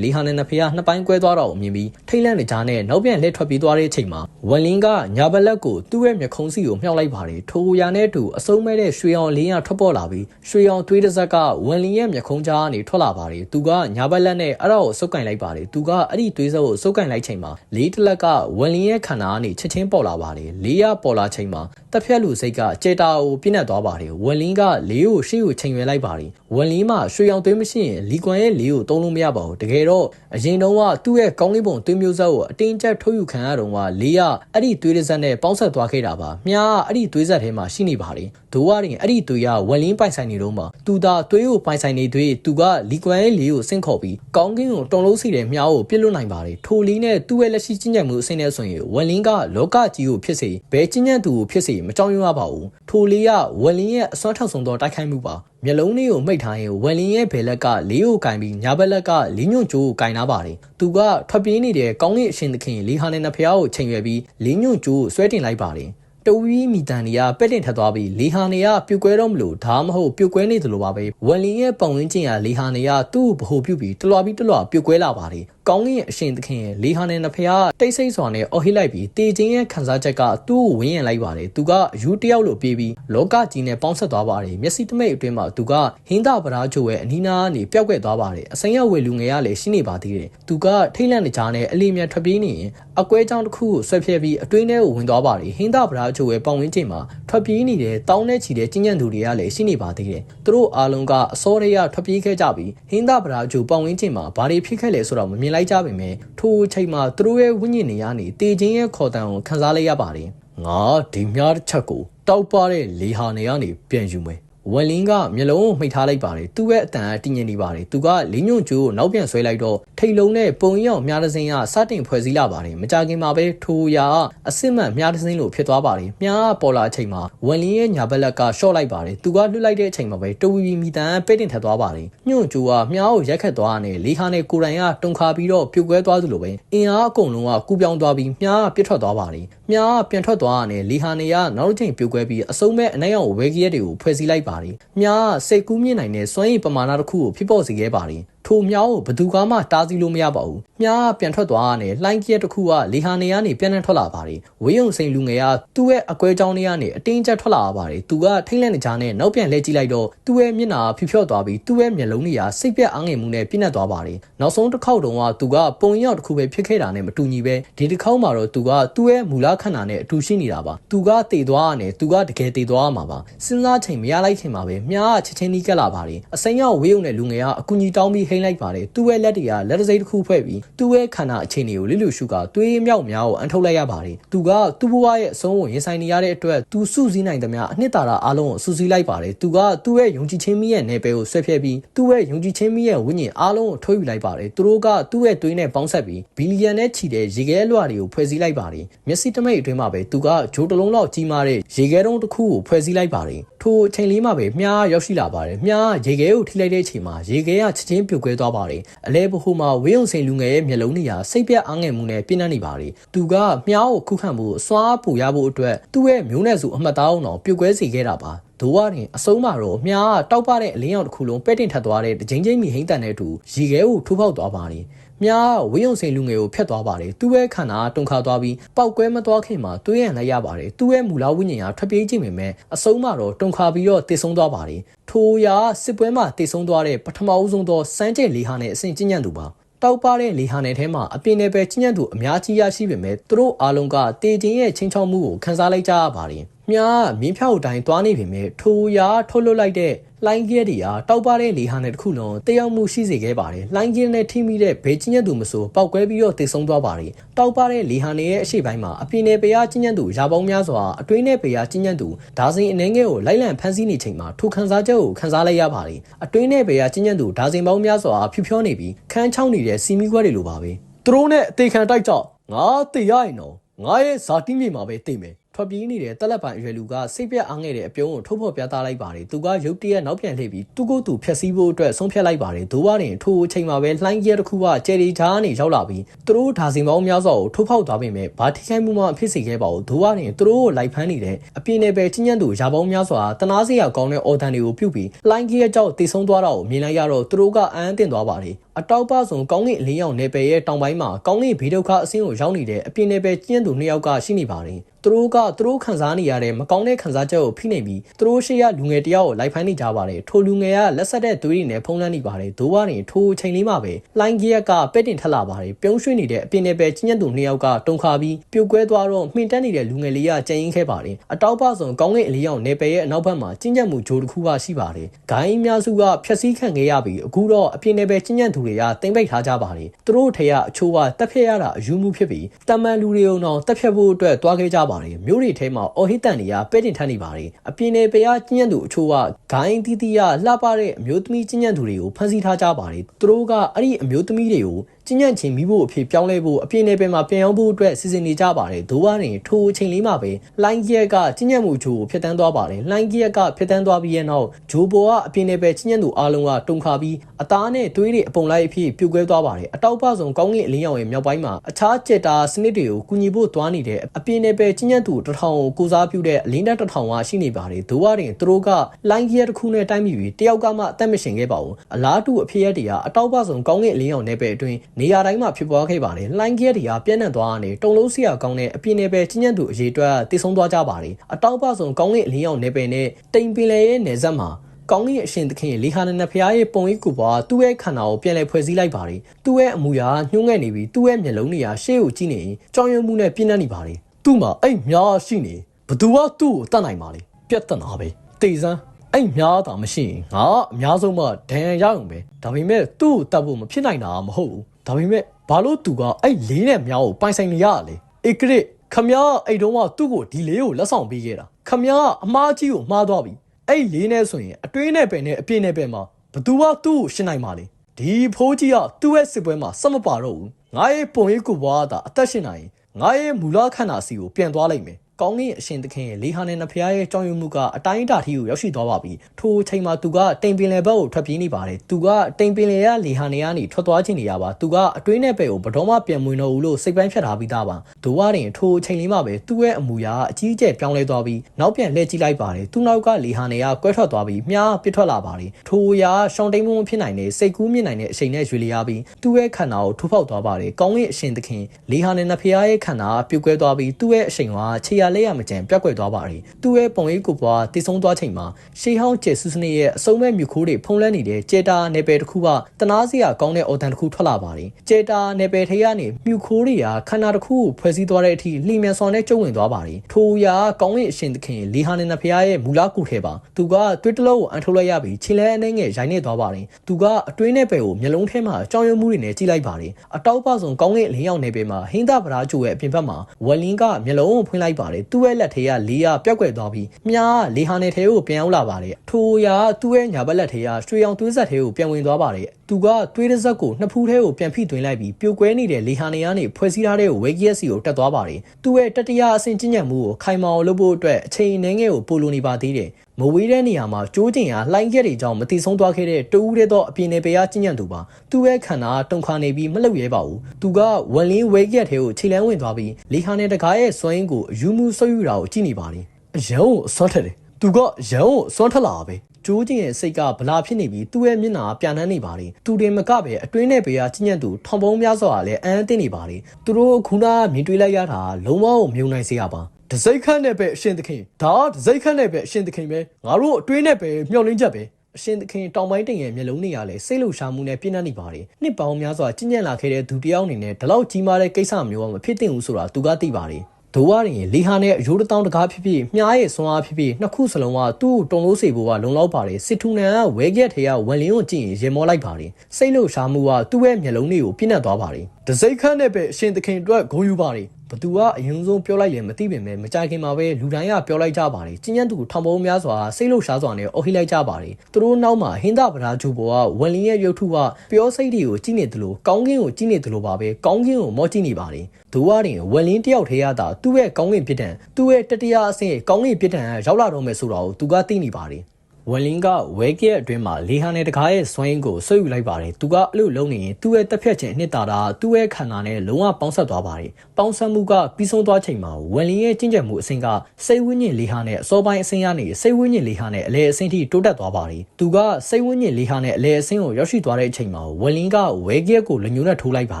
လေးဟာနဲ့နဖျားနှစ်ပိုင်းကွဲသွားတော့မြင်ပြီးထိတ်လန့်နေကြတဲ့နောက်ပြန်လှည့်ထွက်ပြေးသွားတဲ့အချိန်မှာဝန်လင်းကညာဘက်လက်ကိုသူ့ရဲ့မျက်ခုံးစီကိုမြှောက်လိုက်ပါတယ်ထိုရာနဲ့တူအစုံမဲ့တဲ့ရွှေအောင်လင်းရထွက်ပေါ်လာပြီးရွှေအောင်သွေးတစ်စက်ကဝန်လင်းရဲ့မျက်ခုံးကြားကနေထွက်လာပါတယ်သူကညာဘက်လက်နဲ့အဲ့ဒါကိုစုပ်ကင်လိုက်ပါတယ်သူကအဲ့ဒီသွေးစက်ကိုစုပ်ကန်လိုက်ချိန်မှာလေးတလက်ကဝန်လင်းရဲ့ခန္ဓာကနေချက်ချင်းပေါ်လာပါတယ်လေးရပေါ်လာချိန်မှာတက်ဖြတ်လူစိတ်ကကြေတာကိုပြည့်နှက်သွားပါတယ်ဝန်လင်းကလေးကိုရှေ့ကိုချိန်ရွယ်လိုက်ပါတယ်ဝန်လင်းမှာရွှေရောင်သွေးမရှိရင်လီကွန်ရဲ့လေးကိုတုံးလို့မရပါဘူးတကယ်တော့အရင်တုန်းကသူ့ရဲ့ကောင်းလေးပုံသွေးမျိုးဆက်ကိုအတင်းကျပ်ထုတ်ယူခံရတော့ကလေးရအဲ့ဒီသွေးတစ်စက်နဲ့ပေါင်းဆက်သွားခဲ့တာပါမြားအဲ့ဒီသွေးဆက်ထဲမှာရှိနေပါတယ်ဒိုးဝရင်အဲ့ဒီသွေးရဝန်လင်းပိုင်ဆိုင်နေတော့မှသူသာသွေးကိုပိုင်ဆိုင်နေသွေးသူကလီကွန်ရဲ့လေးကိုဆင့်ခေါ်ပြီးကောင်းကင်းကိုတုံလို့စီတဲ့မြားကိုပြစ်လွတ်နိုင်ပါတယ်ထိုလီနဲ့သူ့ရဲ့လက်ရှိကျင့်ကြံမှုအဆင့်နဲ့ဆိုရင်ဝန်လင်းကလောကကြီးကိုဖြစ်စေဘဲကျင့်ကြံသူကိုဖြစ်စေမကြောက်ရွံ့ရပါဘူးထိုလေးကဝန်လင်းရဲ့အစွမ်းထောက်ဆုံးသောတိုက်ခိုက်မှုပါမျက်လုံးလေးကိုမိတ်ထားရင်ဝန်လင်းရဲ့ဘယ်လက်ကလေးကိုကင်ပြီးညာဘက်လက်ကလင်းညွန့်ကျိုးကိုကင်ထားပါတယ်သူကထွက်ပြေးနေတဲ့ကောင်းကင်အရှင်သခင်လီဟာနဲ့နဖျားကိုချိန်ရွယ်ပြီးလင်းညွန့်ကျိုးကိုဆွဲတင်လိုက်ပါတယ် တဝီမီတန်တွေကပက်တင်ထက်သွားပြီးလီဟာနေကပြုတ်ကွဲတော့မလို့ဒါမှမဟုတ်ပြုတ်ကွဲနေတယ်လို့ပါပဲဝန်လင်းရဲ့ပုံရင်းချင်းကလီဟာနေကသူ့ကိုဗဟိုပြုတ်ပြီးတလွားပြီးတလွားပြုတ်ကွဲလာပါတယ်ကောင်းကင်ရဲ့အရှင်သခင်ရဲ့လေဟာနဲ့နဖျားတိတ်ဆိတ်စွာနဲ့အော်ဟိလိုက်ပြီးတေချင်းရဲ့ခံစားချက်ကသူ့ကိုဝင်းရံလိုက်ပါတယ်သူကအယူတယောက်လိုပြေးပြီးလောကကြီးနဲ့ပေါင်းဆက်သွားပါတယ်မျက်စိတမိတ်အတွင်းမှာသူကဟင်းသာပရာချိုရဲ့အနီးနားကနေပျောက်ကွယ်သွားပါတယ်အစိမ်းရောက်ဝေလူငယ်ရလည်းရှိနေပါသေးတယ်သူကထိတ်လန့်နေကြနဲ့အလီမြတ်ထွက်ပြေးနေရင်အကွဲကြောင်တစ်ခုကိုဆွဲဖြဲပြီးအတွင်းထဲကိုဝင်သွားပါတယ်ဟင်းသာပရာချိုရဲ့ပတ်ဝန်းကျင်မှာထွက်ပြေးနေတဲ့တောင်းနဲ့ချီတဲ့ကျဉ်ညံသူတွေကလည်းရှိနေပါသေးတယ်သူတို့အားလုံးကအစောတရထွက်ပြေးခဲ့ကြပြီးဟင်းသာပရာချိုပတ်ဝန်းကျင်မှာဘာတွေဖြစ်ခဲ့လဲဆိုတော့မမြင်လိုက်ကြပါမယ်ထိုအချိန်မှာသူတို့ရဲ့ဝိညာဉ်တွေကနေတေခြင်းရဲ့ခေါ်တံကိုခန်းစားလိုက်ရပါတယ်ငါဒီမြားတစ်ချက်ကိုတောက်ပတဲ့လေဟာနေကနေပြန်ယူမယ် ဝက်လင်းကမျက်လုံးကိုမှိတ်ထားလိုက်ပါတယ်သူ့ရဲ့အတန်အတည်ငြိမ်နေပါတယ်သူကလင်းညွန့်ကျိုးကိုနောက်ပြန်ဆွဲလိုက်တော့ထိတ်လုံးနဲ့ပုံရောက်မြားတစင်းကစတင်ဖွဲ့စည်းလာပါတယ်မကြခင်မှာပဲထိုရာအစစ်မှန်မြားတစင်းလိုဖြစ်သွားပါတယ်မြားပေါ်လာအချိန်မှာဝက်လင်းရဲ့ညာဘက်လက်ကရှော့လိုက်ပါတယ်သူကလွတ်လိုက်တဲ့အချိန်မှာပဲတူဝီမီတန်ပိတ်တင်ထက်သွားပါတယ်ညွန့်ကျိုးကမြားကိုရက်ခတ်သွားတယ်လေးဟာနဲ့ကိုတိုင်ကတုံခါပြီးတော့ပြုတ်ကွဲသွားသလိုပဲအင်အားအကုန်လုံးကကူပြောင်းသွားပြီးမြားပြစ်ထွက်သွားပါတယ်မြားပြန်ထွက်သွားရတယ်လေးဟာနေကနောက်တစ်ချိန်ပြုတ်ကွဲပြီးအစုံမဲ့အနိုင်အောင်ဝဲကြီးရက်တွေကိုဖွဲ့စည်းလိုက်ပါတယ်မြားစိတ်ကူးမြင့်နိုင်တဲ့စွမ်းရည်ပမာဏတစ်ခုကိုဖြစ်ပေါ်စေခဲ့ပါတယ် ထိုမြောင်းကိုဘသူကမှတားဆီးလို့မရပါဘူး။မြားပြန်ထွက်သွားတယ်လှိုင်းကြီးတစ်ခုကလေဟာနေကနေပြန်နှံထွက်လာပါတယ်။ဝေးုံစိန်လူငယ်ကသူ့ရဲ့အကွဲကြောင်းလေးကနေအတင်းကျပ်ထွက်လာပါတယ်။သူကထိတ်လန့်နေကြနဲ့နောက်ပြန်လဲကြည့်လိုက်တော့သူ့ရဲ့မျက်နှာဖြူဖြော့သွားပြီးသူ့ရဲ့မျက်လုံးတွေကစိတ်ပြက်အားငယ်မှုနဲ့ပြည့်နှက်သွားပါတယ်။နောက်ဆုံးတစ်ခေါက်တုန်းကသူကပုံရောက်တစ်ခုပဲဖြစ်ခဲ့တာနဲ့မတူညီပဲဒီတစ်ခေါက်မှာတော့သူကသူ့ရဲ့မူလခန္ဓာနဲ့အတူရှိနေတာပါ။သူကတည်သွားရတယ်သူကတကယ်တည်သွားမှာပါ။စဉ်းစားချိန်မရလိုက်ခင်မှာပဲမြားကချက်ချင်းနီးကပ်လာပါတယ်။အစိမ်းရောက်ဝေးုံနဲ့လူငယ်ကအကူကြီးတောင်းပြီးဟိမ့်လိုက်ပါတယ်။သူ့ရဲ့လက်တွေကလက်တစိမ့်တစ်ခုဖွဲ့ပြီးသူ့ရဲ့ခန္ဓာအခြေအနေကိုလစ်လူရှုကသွေးမြောက်များကိုအန်ထုတ်လိုက်ရပါတယ်။သူကသူ့ဘဝရဲ့အဆုံးကိုရင်ဆိုင်နေရတဲ့အတွက်သူစုစည်းနိုင်သမျှအနှစ်သာရအားလုံးကိုစုစည်းလိုက်ပါတယ်။သူကသူ့ရဲ့ယုံကြည်ခြင်းမိရဲ့နယ်ပယ်ကိုဆွဲဖျက်ပြီးသူ့ရဲ့ယုံကြည်ခြင်းမိရဲ့ဝိညာဉ်အားလုံးကိုထုတ်ယူလိုက်ပါတယ်။သူတို့ကသူ့ရဲ့သွေးနဲ့ပေါင်းဆက်ပြီးဘီလီယံနဲ့ချီတဲ့ရေခဲလွှာတွေကိုဖွဲ့စည်းလိုက်ပါတယ်။မျက်စိတမိတ်အတွင်းမှာပဲသူကဂျိုးတလုံးလောက်ကြီးမားတဲ့ရေခဲတုံးတစ်ခုကိုဖွဲ့စည်းလိုက်ပါတယ်။ထိုအချိန်လေးမှာပဲမြားရောက်ရှိလာပါတယ်။မြားရေခဲကိုထိလိုက်တဲ့အချိန်မှာရေခဲကချက်ချင်းပြုတ်ကွဲသွားပါတယ်။အလဲဘဟုမှာဝင်းုံစိန်လူငယ်ရဲ့မျက်လုံးတွေဟာစိတ်ပြတ်အားငယ်မှုနဲ့ပြင်းထန်နေပါတယ်။သူကမြားကိုခုခံမှုအစွာပူရဖို့အတွက်သူ့ရဲ့မျိုးနွယ်စုအမှတ်သားအောင်တော့ပြုတ်ကွဲစေခဲ့တာပါ။ဒိုးဝရင်အဆုံးမှာတော့မြားတောက်ပတဲ့အလင်းရောင်တစ်ခုလုံးပဲ့တင်ထပ်သွားတဲ့ဒကြိမ်ချင်းမီဟိမ့်တန်တဲ့အတူရေခဲကိုထိုးပေါက်သွားပါတယ်။ မြားဝင်းုံစိန်လူငယ်ကိုဖျက်သွားပါတယ်သူ့ရဲ့ခန္ဓာတုန်ခါသွားပြီးပောက်ကွဲမသွားခင်မှာတွေးရန်လိုက်ရပါတယ်သူ့ရဲ့မူလဝိညာဉ်ဟာထွက်ပြေးခြင်းပေမဲ့အဆုံးမှာတော့တုန်ခါပြီးတော့တည်ဆုံးသွားပါတယ်ထိုထိုအရာစစ်ပွဲမှာတည်ဆုံသွားတဲ့ပထမအဆုံးသောစမ်းကျဲလေးဟာနဲ့အစဉ်ကျဉ်းညံ့သူပါတောက်ပတဲ့လေဟာနယ်ထဲမှာအပြင်းနဲ့ပဲချင်းညံ့သူအများကြီးရရှိပေမဲ့သူတို့အားလုံးကတေချင်းရဲ့ချင်းချောက်မှုကိုခန်းစားလိုက်ကြရပါတယ်။ မြားမြင်းဖြောက်တိုင်းသွားနေပေမဲ့ထိုရာထုတ်လွတ်လိုက်တဲ့လိုင်းကဲတွေဟာတောက်ပတဲ့လေဟာနယ်တစ်ခုလုံးတယောက်မှုရှိစေခဲ့ပါတယ်။လိုင်းကဲနဲ့ထိမိတဲ့ဘေးချင်းညံ့သူမဆိုပောက်ကွဲပြီးတော့တေဆုံးသွားပါတယ်။တောက်ပတဲ့လေဟာနယ်ရဲ့အရှိပိုင်းမှာအပြင်းနဲ့ပေရချင်းညံ့သူရာပေါင်းများစွာအတွင်းနဲ့ပေရချင်းညံ့သူဒါဇင်အနေငယ်ကိုလိုက်လံဖမ်းဆီးနေချိန်မှာထိုခန်းစားချက်ကိုခန်းစားလိုက်ရပါတယ်။အတွင်းနဲ့ပေရချင်းညံ့သူဒါဇင်ပေါင်းများစွာဖြူဖြောနေပြီးခန်းချောင်းနေတဲ့စီမီခွက်တွေလိုပါပဲ။သူတို့နဲ့အသေးခံတိုက်ကြငါတေရရင်တော့ငါရဲ့ဇာတိမြေမှာပဲတိတ်မယ် ထွက်ပြေးနေတဲ့တက်လက်ပိုင်အရွယ်လူကစိတ်ပြတ်အားငယ်တဲ့အပြုံးကိုထုတ်ဖော်ပြသလိုက်ပါတယ်သူကရုတ်တရက်နောက်ပြန်လှည့်ပြီးသူ့ကိုယ်သူဖျက်ဆီးဖို့အတွက်ဆုံးဖြတ်လိုက်ပါတယ်ဒိုးဝရင်ထိုအချိန်မှာပဲလှိုင်းကျဲတစ်ခုကကျယ်ရီချားနေရောက်လာပြီးသူတို့ဒါစင်ပေါင်းများစွာကိုထုတ်ဖောက်သွားပေမဲ့ဘာထိခိုက်မှုမှဖြစ်စေခဲ့ပါဘူးဒိုးဝရင်သူတို့ကိုလိုက်ဖမ်းနေတဲ့အပြင်းနဲ့ပဲချင်းညံ့သူရာပေါင်းများစွာတနာစရာကောင်းတဲ့အော်တန်တွေကိုပြုတ်ပြီးလှိုင်းကျဲကြောက်တိတ်ဆုံးသွားတာကိုမြင်လိုက်ရတော့သူတို့ကအန်းတင်သွားပါတယ် အတောက်ပဆုံကောင်းကင်အလင်းရောင်နယ်ပယ်ရဲ့တောင်ပိုင်းမှာကောင်းကင်ဘေးဒုက္ခအဆင်းကိုရောက်နေတဲ့အပြင်းနယ်ပယ်ကျင်းသူနှစ်ယောက်ကရှိနေပါတယ်သူတို့ကသူတို့ခံစားနေရတဲ့မကောင်းတဲ့ခံစားချက်ကိုဖိနှိပ်ပြီးသူတို့ရှေ့ရလူငယ်တယောက်ကိုလိုက်ဖမ်းနေကြပါတယ်ထိုလူငယ်ကလက်ဆက်တဲ့သွေးတွေနဲ့ဖုံးလန်းနေပါတယ်ဒိုးဝါရင်ထိုအချိန်လေးမှာပဲလိုင်းကြီးရက်ကပဲ့တင်ထက်လာပါတယ်ပြုံးရွှေ့နေတဲ့အပြင်းနယ်ပယ်ကျင်းသူနှစ်ယောက်ကတုန်ခါပြီးပြုတ်ကွဲသွားတော့မှင်တက်နေတဲ့လူငယ်လေးကကြင်ရင်ခဲ့ပါတယ်အတောက်ပဆုံကောင်းကင်အလင်းရောင်နယ်ပယ်ရဲ့အနောက်ဘက်မှာကျင်းကျက်မှုဂျိုးတစ်ခုကရှိပါတယ်ဂိုင်းအများစုကဖျက်ဆီးခံခဲ့ရပြီးအခုတော့အပြင်းနယ်ပယ်ကျင်းကျက်သူတွေကတင်ပိတ်ထားကြပါတယ်သူတို့ထေကအချိုးကတက်ဖြတ်ရတာအယူမှုဖြစ်ပြီးတမန်လူတွေအောင်တက်ဖြတ်ဖို့အတွက်တွားခဲ့ကြပါတယ်မြို့တွေထဲမှာအော်ဟစ်တန်တွေကပဲ့တင်ထမ်းနေပါတယ်အပြင်းနယ်ပယ်ကကျင်းကျက်သူအချို့ကဂိုင်းတီးတီးရလှပတဲ့အမျိုးသမီးကျင်းကျက်သူတွေကိုဖမ်းဆီးထားကြပါတယ်သူတို့ကအဲ့ဒီအမျိုးသမီးတွေကို ကျဉ်ညံ့ချင်းမိဖို့အဖြစ်ပြောင်းလဲဖို့အပြင်းနယ်ပယ်မှာပြန်ရောက်ဖို့အတွက်စီစဉ်နေကြပါတယ်ဒိုးဝါရင်ထိုအချိန်လေးမှာပဲလိုင်းကြီးကကျဉ်ညံ့မှုချိုးကိုဖျက်တမ်းသွားပါတယ်လိုင်းကြီးကဖျက်တမ်းသွားပြီးရဲ့နောက်ဂျိုးဘောကအပြင်းနယ်ပယ်ကျဉ်ညံ့သူအားလုံးကတုန်ခါပြီးအသားနဲ့သွေးတွေအပုံလိုက်အဖြစ်ပြုတ်ကွဲသွားပါတယ်အတောက်ပဆုံကောင်းကင်အလင်းရောင်ရဲ့မြောက်ပိုင်းမှာအခြားကြက်တာစနစ်တွေကိုကူညီဖို့သွားနေတဲ့အပြင်းနယ်ပယ်ကျဉ်ညံ့သူတထောင်ကိုကိုစားပြုတဲ့အလင်းတက်တထောင်ကရှိနေပါတယ်ဒိုးဝါရင်သူတို့ကလိုင်းကြီးတစ်ခုနဲ့တိုက်မိပြီးတယောက်ကမှအသက်မရှင်ခဲ့ပါဘူးအလားတူအဖြစ်ရတွေကအတောက်ပဆုံကောင်းကင်အလင်းရောင်နယ်ပယ်အတွင်းနေရာတိုင်းမှာဖြစ်ပွားခဲ့ပါတယ်။လှိုင်းကဲတွေကပြန့်နှံ့သွားကနေတုံလုံးစရာကောင်းတဲ့အပြင်းနယ်ပယ်ချင်းညံ့သူအရေးအတွက်တည်ဆုံသွားကြပါတယ်။အတောက်ပဆုံကောင်းကင်အလင်းရောင်နယ်ပယ်နဲ့တိမ်ပင်လယ်ရဲ့နယ်စပ်မှာကောင်းကင်အရှင်သခင်လေဟာနနဖျားရဲ့ပုံရိပ်ကိုပါသူ့ရဲ့ခန္ဓာကိုပြန်လည်ဖွဲ့စည်းလိုက်ပါတယ်။သူ့ရဲ့အမူအရာညှိုးငဲ့နေပြီးသူ့ရဲ့မျက်လုံးတွေကရှေ့ကိုကြည့်နေရင်ကြောင်ရွံ့မှုနဲ့ပြင်းထန်နေပါတယ်။သူ့မှာအဲ့များရှိနေဘသူကသူ့ကိုတတ်နိုင်ပါလေ။ပြတ်တနာပဲ။တေစမ်းအဲ့များတာမရှိရင်ငါအများဆုံးမှဒဏ်ရာရအောင်ပဲဒါပေမဲ့သူ့ကိုတတ်ဖို့မဖြစ်နိုင်တာမဟုတ်ဘူး ဒါပေမဲ့ဘာလို့သူကအဲ့လေးနဲ့မြောင်းကိုပိုင်ဆိုင်နေရလဲဧကရစ်ခမ ्या အဲ့တုန်းကသူ့ကိုဒီလေးကိုလက်ဆောင်ပေးခဲ့တာခမ ्या အမားကြီးကိုမှားသွားပြီအဲ့လေးနဲ့ဆိုရင်အတွင်းနဲ့ပင်နဲ့အပြင်းနဲ့ပင်မှာဘသူကသူ့ကိုရှင်းနိုင်ပါလေဒီဖိုးကြီးကသူ့ရဲ့စစ်ပွဲမှာစမပါတော့ဘူးငါရဲ့ပုံရိပ်ကိုဘွားတာအသက်ရှင်နိုင်ငါရဲ့မူလခန္ဓာစီကိုပြန်သွားလိုက်မယ် ကောင်းကင်အရှင်သခင်ရဲ့လေဟာနဲ့နဖျားရဲ့ကြောင်ယူမှုကအတိုင်းအတာထိကိုရောက်ရှိသွားပါပြီထိုအချိန်မှာသူကတိမ်ပင်လယ်ဘက်ကိုထွက်ပြေးနေပါတယ်သူကတိမ်ပင်လယ်ရလေဟာနေကနေထွက်သွားခြင်းနေရပါသူကအတွင်းနဲ့ဘက်ကိုဘတော်မှပြန်မွေတော့ဘူးလို့စိတ်ပိုင်းဖြတ်ထားပြီးသားပါဒိုးဝရင်ထိုအချိန်လေးမှာပဲသူ့ရဲ့အမူအရာအကြီးအကျယ်ပြောင်းလဲသွားပြီးနောက်ပြန်လှည့်ကြည့်လိုက်ပါတယ်သူ့နောက်ကလေဟာနေကကွဲထွက်သွားပြီးမြားပြစ်ထွက်လာပါတယ်ထိုအရာရှောင်းတိမ်မုံဖြစ်နိုင်တဲ့စိတ်ကူးမြင့်နိုင်တဲ့အချိန်နဲ့ရွေလျားပြီးသူ့ရဲ့ခန္ဓာကိုထိုးဖောက်သွားပါတယ်ကောင်းကင်အရှင်သခင်လေဟာနဲ့နဖျားရဲ့ခန္ဓာပြုတ်ကွဲသွားပြီးသူ့ရဲ့အချိန်ကခြေရလက်ရမကြံပြောက်ကွယ်သွားပါတယ်။သူ့ရဲ့ပုံရိပ်ကိုပွားတည်ဆုံသွားချိန်မှာရှေးဟောင်းကျဲဆူစနေရဲ့အစုံမဲ့မြူခိုးတွေဖုံးလွှမ်းနေတဲ့ကျေတာနယ်ပယ်တစ်ခုကတနာစရာကောင်းတဲ့အော်တန်တစ်ခုထွက်လာပါတယ်။ကျေတာနယ်ပယ်ထဲကနေမြူခိုးတွေကခန္ဓာတစ်ခုကိုဖွဲ့စည်းသွားတဲ့အထိလီမြန်စွာနဲ့ကျုံဝင်သွားပါတယ်။ထိုရာကောင်းရဲ့အရှင်သခင်လီဟာနေနဖျားရဲ့မူလကုထဲပါ။သူကတွစ်တလုံးကိုအန်ထုတ်လိုက်ရပြီးခြေလဲအနေငယ်ရိုင်းနေသွားပါတယ်။သူကအတွင်းနယ်ပယ်ကိုမျက်လုံးထဲမှာကြောင်ရွံ့မှုတွေနဲ့ကြည့်လိုက်ပါတယ်။အတောက်ပဆုံကောင်းရဲ့အလင်းရောင်နယ်ပယ်မှာဟင်းသာပရာကျိုရဲ့အပြင်ဘက်မှာဝက်လင်းကမျက်လုံးကိုဖွင့်လိုက်ပါတယ်။သူ့ရဲ့လက်ထဲကလေးရပျောက်ကွယ်သွားပြီးမြားလေဟာနယ်ထဲကိုပြန်ရောက်လာပါတယ်ထိုရာသူ့ရဲ့ညာဘက်လက်ထဲကရွှေရောင်သွေးဆက်ထဲကိုပြန်ဝင်သွားပါတယ်သူကသွေးတစ်စက်ကိုနှစ်ဖူးထဲကိုပြန်ဖိသွင်းလိုက်ပြီးပြိုကွဲနေတဲ့လေဟာနေကနေဖွဲ့စည်းထားတဲ့ဝေဂီယက်စီကိုတက်သွားပါတယ်သူ့ရဲ့တတိယအဆင့်ကျဉ်းညံမှုကိုခိုင်မာအောင်လုပ်ဖို့အတွက်အချိန်နှင်းငယ်ကိုပိုလိုနေပါသေးတယ် မဝေးတဲ့နေရာမှာကျိုးကျင်ရာလှိုင်းကျက်တွေကြောင့်မတိဆုံးသွားခဲ့တဲ့တူးတဲ့သောအပြင်းနေပေရကျဉ်ညံ့သူပါသူ့ရဲ့ခန္ဓာတုန်ခါနေပြီးမလှုပ်ရဲပါဘူးသူကဝန်လင်းဝေးကျက်ထဲကိုခြေလန်းဝင်သွားပြီးလေဟာနဲ့တကားရဲ့စွမ်းရင်းကိုအယူမှုဆွယူတာကိုကြည့်နေပါတယ်အရန်ကိုအစွမ်းထက်တယ်သူကရန်ကိုအစွမ်းထက်လာပဲကျိုးကျင်ရဲ့စိတ်ကဗလာဖြစ်နေပြီးသူ့ရဲ့မျက်နှာပြန်နှမ်းနေပါတယ်သူတင်မကပဲအတွင်းနဲ့ပေကကျညံ့သူထောင်ပုံးများစွာလည်းအန်းအသင့်နေပါတယ်သူတို့ခုနကမြင်တွေ့လိုက်ရတာလုံးဝကိုမြုံနိုင်စေရပါ ဒစိတ်ခန့်နဲ့ပဲအရှင်သခင်ဒါဒစိတ်ခန့်နဲ့ပဲအရှင်သခင်ပဲငါတို့အတွင်းနဲ့ပဲမျောလင်းချက်ပဲအရှင်သခင်တောင်ပိုင်းတင်ရဲ့မျက်လုံးတွေကလည်းစိတ်လှုပ်ရှားမှုနဲ့ပြည့်နှက်နေပါတယ်နှစ်ပေါင်းများစွာကျင့်ကြံလာခဲ့တဲ့သူတစ်ယောက်အနေနဲ့ဒီလောက်ကြီးမားတဲ့ကိစ္စမျိုးကမဖြစ်သင့်ဘူးဆိုတာသူကသိပါတယ်ဒိုဝါရင်လေဟာနဲ့အယိုးတစ်တောင်းတကားဖြစ်ဖြစ်မြားရဲ့ဆွမ်းအားဖြစ်ဖြစ်နှစ်ခုစလုံးကသူ့ကိုတုံလို့စေဖို့ကလုံလောက်ပါတယ်စစ်ထူနန်ကဝဲရက်ထဲကဝန်လင်းကိုကြည့်ရင်ရေမောလိုက်ပါတယ်စိတ်လှုပ်ရှားမှုကသူ့ရဲ့မျက်လုံးတွေကိုပြည့်နှက်သွားပါတယ်ဒစိတ်ခန့်နဲ့ပဲအရှင်သခင်အတွက်ဂုဏ်ယူပါတယ် ဘသူကအရင်ဆုံးပြောလိုက်ရင်မသိပင်ပဲမကြိုက်ခင်မှာပဲလူတိုင်းကပြောလိုက်ကြပါတယ်ကျင်းကျန်းသူထောင်ပုံများစွာစိတ်လှုပ်ရှားစွာနဲ့အော်ဟိလိုက်ကြပါတယ်သူတို့နောက်မှာဟင်းသာပဓာဂျူဘောကဝန်လင်းရဲ့ရုပ်ထုကပြောစိတ်တွေကိုကြည့်နေတယ်လို့ကောင်းကင်ကိုကြည့်နေတယ်လို့ပါပဲကောင်းကင်ကိုမော့ကြည့်နေပါတယ်ဒူဝါရင်ဝန်လင်းတယောက်ထဲရတာသူ့ရဲ့ကောင်းကင်ပြစ်ဒဏ်သူ့ရဲ့တတိယအဆင့်ကောင်းကင်ပြစ်ဒဏ်ကရောက်လာတော့မယ်ဆိုတာကိုသူကသိနေပါတယ် ဝယ်လင်းကဝဲကဲအတွင်းမှာလေဟာနဲ့တကားရဲ့စွမ်းရင်းကိုဆွဲယူလိုက်ပါတယ်။သူကအဲ့လိုလုံးနေရင်သူ့ရဲ့တက်ဖြတ်ခြင်းအနှစ်သာရသူ့ရဲ့ခန္ဓာနဲ့လုံးဝပေါင်းဆက်သွားပါတယ်။ပေါင်းဆက်မှုကပြီးဆုံးသွားချိန်မှာဝယ်လင်းရဲ့ကျင့်ကြံမှုအဆင့်ကစိတ်ဝိညာဉ်လေဟာနဲ့အစောပိုင်းအဆင့်ကနေစိတ်ဝိညာဉ်လေဟာနဲ့အလယ်အဆင့်ထိတိုးတက်သွားပါတယ်။သူကစိတ်ဝိညာဉ်လေဟာနဲ့အလယ်အဆင့်ကိုရောက်ရှိသွားတဲ့အချိန်မှာဝယ်လင်းကဝဲကဲကိုလက်ညှိုးနဲ့ထိုးလိုက်ပါ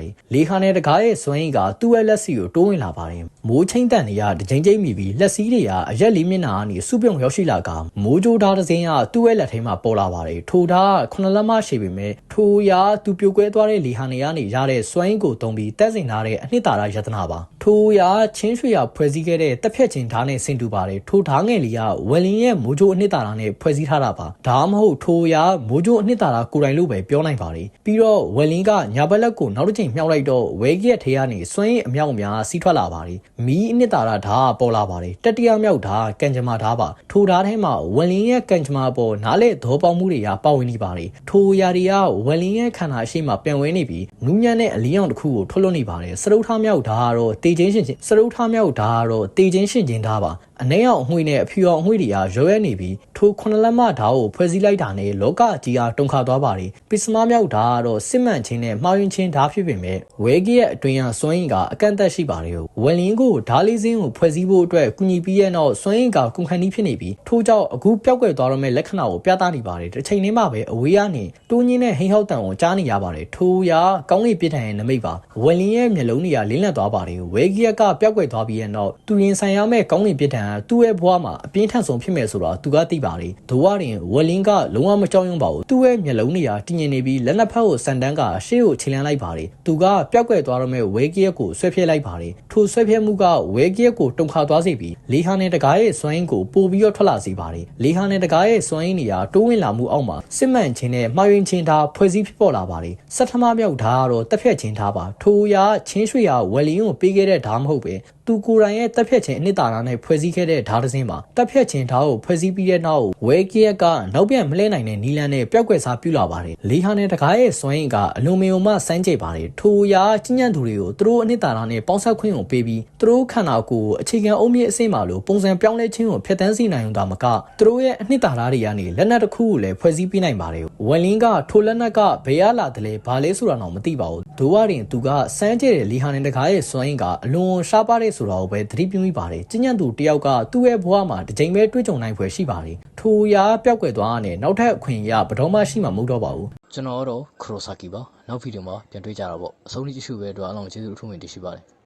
တယ်။လေဟာနဲ့တကားရဲ့စွမ်းရင်းကသူ့ရဲ့လက်စီကိုတိုးဝင်လာပါတယ်။မိုးချင်းတန်တွေကတကြိမ်ကြိမ်မိပြီးလက်စည်းတွေကအရက်လေးမျက်နှာကနေစုပြုံရောက်ရှိလာကမိုးကြိုးဓာတ်တစ်စင်းကသူ့ရဲ့လက်ထဲမှာပေါ်လာပါတယ်ထိုဓာတ်ခုနှစ်လက်မရှိပေမဲ့ထိုရာသူပြိုကွဲသွားတဲ့လီဟာနေကနေရတဲ့စွမ်းရင်းကိုတုံးပြီးတက်စင်ထားတဲ့အနှစ်သာရယတနာပါထိုရာချင်းရွှေရဖွဲ့စည်းခဲ့တဲ့တက်ဖြတ်ခြင်းဓာတ်နဲ့ဆင်တူပါတယ်ထိုဓာတ်ငယ်လီကဝယ်လင်းရဲ့မိုးကြိုးအနှစ်သာရနဲ့ဖွဲ့စည်းထားတာပါဒါမှမဟုတ်ထိုရာမိုးကြိုးအနှစ်သာရကိုယ်တိုင်လို့ပဲပြောနိုင်ပါတယ်ပြီးတော့ဝယ်လင်းကညာဘက်လက်ကိုနောက်တစ်ချိန်မြှောက်လိုက်တော့ဝဲကြီးရဲ့ထဲကနေစွမ်းရင်းအမြောက်အများစီးထွက်လာပါတယ် မီးအနှစ်သာရဓာတ်ပေါ်လာပါတယ်တတိယမြောက်ဓာတ်ကန်ဂျမာဓာတ်ပါထိုဓာတ်ထဲမှာဝယ်လင်းရဲ့ကန်ဂျမာပေါ်နားလေသဘောပေါက်မှုတွေကပါဝင်နေပါတယ်ထိုရာတွေကဝယ်လင်းရဲ့ခန္ဓာရှိမှပြန်ဝဲနေပြီးနူးညံ့တဲ့အလင်းရောင်တစ်ခုကိုထုတ်လွှတ်နေပါတယ်စရုပ်ထားမြောက်ဓာတ်ကတော့တေချင်းရှင်ချင်းစရုပ်ထားမြောက်ဓာတ်ကတော့တေချင်းရှင်ချင်းဓာတ်ပါ အနှဲအောင်အငွေနဲ့အဖြူအောင်အငွေတွေကရွရဲနေပြီးထိုခုနှစ်လက်မဓာတ်ကိုဖွဲ့စည်းလိုက်တာနဲ့လောကကြီးအားတုန်ခါသွားပါတယ်ပစ္စမမြောက်ဓာတ်ကတော့စစ်မှန်ခြင်းနဲ့မှားယွင်းခြင်းဓာတ်ဖြစ်ပေမဲ့ဝဲကြီးရဲ့အတွင်းရစွမ်းရည်ကအကန့်အသတ်ရှိပါတယ်ဝယ်လင်းကိုဓာတ်လေးစင်းကိုဖွဲ့စည်းဖို့အတွက်ကုညီပြီးရဲ့နောက်စွမ်းရည်ကကုန်ခန်းနီးဖြစ်နေပြီးထို့ကြောင့်အခုပျောက်ကွယ်သွားတော့မဲ့လက္ခဏာကိုပြသနေပါတယ်တစ်ချိန်လေးမှပဲအဝေးကနေတိုးညင်းတဲ့ဟိန်းဟောက်တန်ကိုကြားနေရပါတယ်ထို့ရာကောင်းကင်ပြစ်ထန်ရဲ့နမိတ်ပါဝယ်လင်းရဲ့မျက်လုံးတွေကလင်းလက်သွားပါတယ်ဝဲကြီးကပျောက်ကွယ်သွားပြီးရဲ့နောက်သူရင်ဆိုင်ရမဲ့ကောင်းကင်ပြစ်ထန်ကသူ့ရဲ့ဘဝမှာအပြင်းထန်ဆုံးဖြစ်မယ်ဆိုတော့သူကသိပါတယ်ဒိုဝရင်ဝယ်လင်းကလုံးဝမကြောက်ရွံ့ပါဘူးသူ့ရဲ့မျက်လုံးတွေကတည်ငြိမ်နေပြီးလက်နှစ်ဖက်ကိုစန်တန်းကရှေ့ကိုခြေလန်းလိုက်ပါတယ်သူကပျောက်ကွယ်သွားတော့မဲ့ဝဲကြီးကိုဆွဲဖြဲလိုက်ပါတယ်ထိုဆွဲဖြဲမှုကဝဲကြီးကိုတုံခါသွားစေပြီးလေဟာနဲ့တကားရဲ့စွမ်းရင်းကိုပို့ပြီးတော့ထွက်လာစေပါတယ်လေဟာနဲ့တကားရဲ့စွမ်းရင်းတွေကတိုးဝင်လာမှုအောက်မှာစစ်မှန်ခြင်းနဲ့မှားယွင်းခြင်းဓာတ်ဖွဲ့စည်းဖြစ်ပေါ်လာပါတယ်စက်ထမမြောက်ဓာတ်ကတော့တက်ဖြတ်ခြင်းဓာတ်ပါထိုရာချင်းရွှေရာဝယ်လင်းကိုပေးခဲ့တဲ့ဓာတ်မဟုတ်ပဲသူကိုယ်တိုင်ရဲ့တက်ဖြတ်ခြင်းအနှစ်သာရနဲ့ဖွဲ့စည်းခဲ့တဲ့ဓာတ်တစ်စင်းပါတက်ဖြတ်ခြင်းဓာတ်ကိုဖွဲ့စည်းပြီးတဲ့နောက်ဝဲကီယက်ကနောက်ပြန်မလဲနိုင်တဲ့နီလန်နဲ့ပျောက်ကွယ်စားပြုလာပါတယ်လေဟာနဲ့တကားရဲ့စွမ်းရည်ကအလွန်မယုံမှစမ်းကြိတ်ပါတယ်ထိုရာကျဉ်းညံ့သူတွေကိုသူတို့အနှစ်သာရနဲ့ပေါင်းစပ်ခွင့်ကိုပေးပြီးသူတို့ခန္ဓာကိုယ်အခြေခံအုံးမြင့်အဆင့်မှာလို့ပုံစံပြောင်းလဲခြင်းကိုဖျက်ဆီးစေနိုင်ုံသာမကသူတို့ရဲ့အနှစ်သာရတွေကနေလက်နက်တစ်ခုကိုလည်းဖွဲ့စည်းပေးနိုင်ပါတယ်ဝယ်လင်းကထိုလက်နက်ကဘယ်ရလာတယ်လဲဘာလဲဆိုတာတော့မသိပါဘူးဒိုဝရင်သူကစမ်းကြဲတဲ့လေဟာနဲ့တကားရဲ့စွမ်းရည်ကအလွန်ရှားပါတဲ့ဆိုတာကိုပဲသတိပြုမိပါတယ်ကျဉ်းညံ့သူတယောက်ကသူ့ရဲ့ဘဝမှာတစ်ချိန်ပဲတွေးကြုံနိုင်ဖွယ်ရှိပါတယ်ထိုရာပျောက်ကွယ်သွားတဲ့နောက်ထပ်အခွင့်အရေးဘယ်တော့မှရှိမှာမဟုတ်တော့ပါဘူးကျွန်တော်ကတော့ခရိုဆာကီပါနောက်ဗီဒီယိုမှာပြန်တွေ့ကြတာပေါ့အဆုံးထိကြည့်ရှုပဲအတွက်အားလုံးကျေးဇူးအထူးတင်ရှိပါတယ်